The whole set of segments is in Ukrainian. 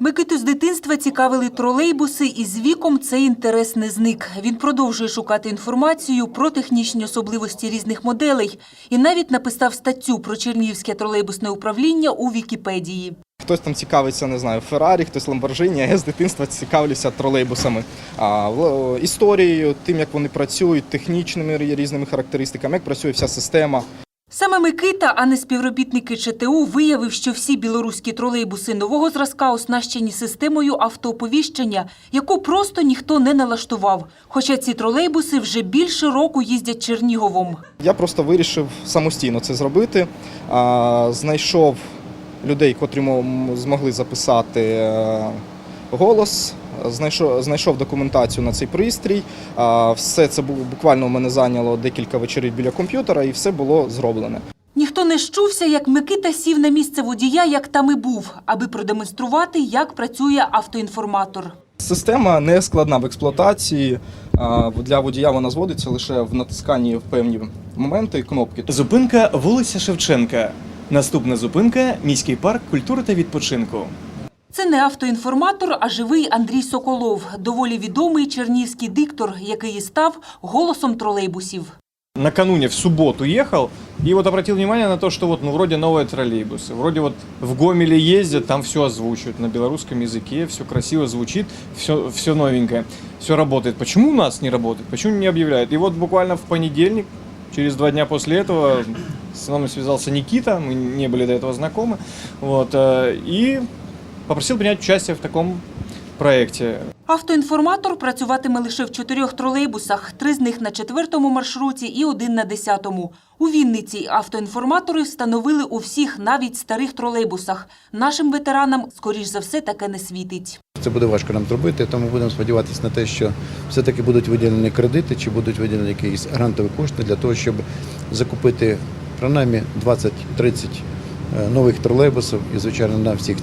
Микиту з дитинства цікавили тролейбуси, і з віком цей інтерес не зник. Він продовжує шукати інформацію про технічні особливості різних моделей і навіть написав статтю про Чернігівське тролейбусне управління у Вікіпедії. Хтось там цікавиться, не знаю, Феррарі, хтось Ламборджині, а я з дитинства цікавлюся тролейбусами, а, історією, тим, як вони працюють, технічними різними характеристиками, як працює вся система. Саме Микита, а не співробітники ЧТУ, виявив, що всі білоруські тролейбуси нового зразка оснащені системою автооповіщення, яку просто ніхто не налаштував. Хоча ці тролейбуси вже більше року їздять Черніговом. Я просто вирішив самостійно це зробити. Знайшов людей, котрі змогли записати е, голос. Знайшов, знайшов документацію на цей пристрій. А, Все це бу- буквально у мене зайняло декілька вечорів біля комп'ютера, і все було зроблене. Ніхто не щувся, як Микита сів на місце водія, як там і був, аби продемонструвати, як працює автоінформатор. Система не складна в експлуатації. Для водія вона зводиться лише в натисканні в певні моменти кнопки. Зупинка вулиця Шевченка. Наступна зупинка міський парк культури та відпочинку. Це не автоінформатор, а живий Андрій Соколов, доволі відомий чернігівський диктор, який і став голосом тролейбусів. Накануне в субботу ехал и вот обратил внимание на то, что вот ну вроде новые троллейбусы, вроде вот в Гомеле ездят, там все озвучивают на белорусском языке, все красиво звучит, все, все новенькое, все работает. Почему у нас не работает? Почему не объявляют? И вот буквально в понедельник, через два дня после этого, с нами связался Никита, мы не были до этого знакомы, вот, э, и попросил принять участие в таком проекте. Автоінформатор працюватиме лише в чотирьох тролейбусах, три з них на четвертому маршруті і один на десятому. У Вінниці автоінформатори встановили у всіх, навіть старих тролейбусах. Нашим ветеранам, скоріш за все, таке не світить. Це буде важко нам зробити, тому будемо сподіватися на те, що все-таки будуть виділені кредити чи будуть виділені якісь грантові кошти для того, щоб закупити принаймні 20-30 е, нових тролейбусів і, звичайно, на всіх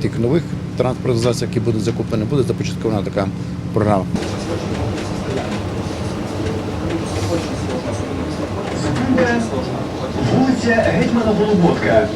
тих нових транспортних засобів, які будуть закуплені, буде започаткована така програма. Вулиця Гетьмана Голоботка.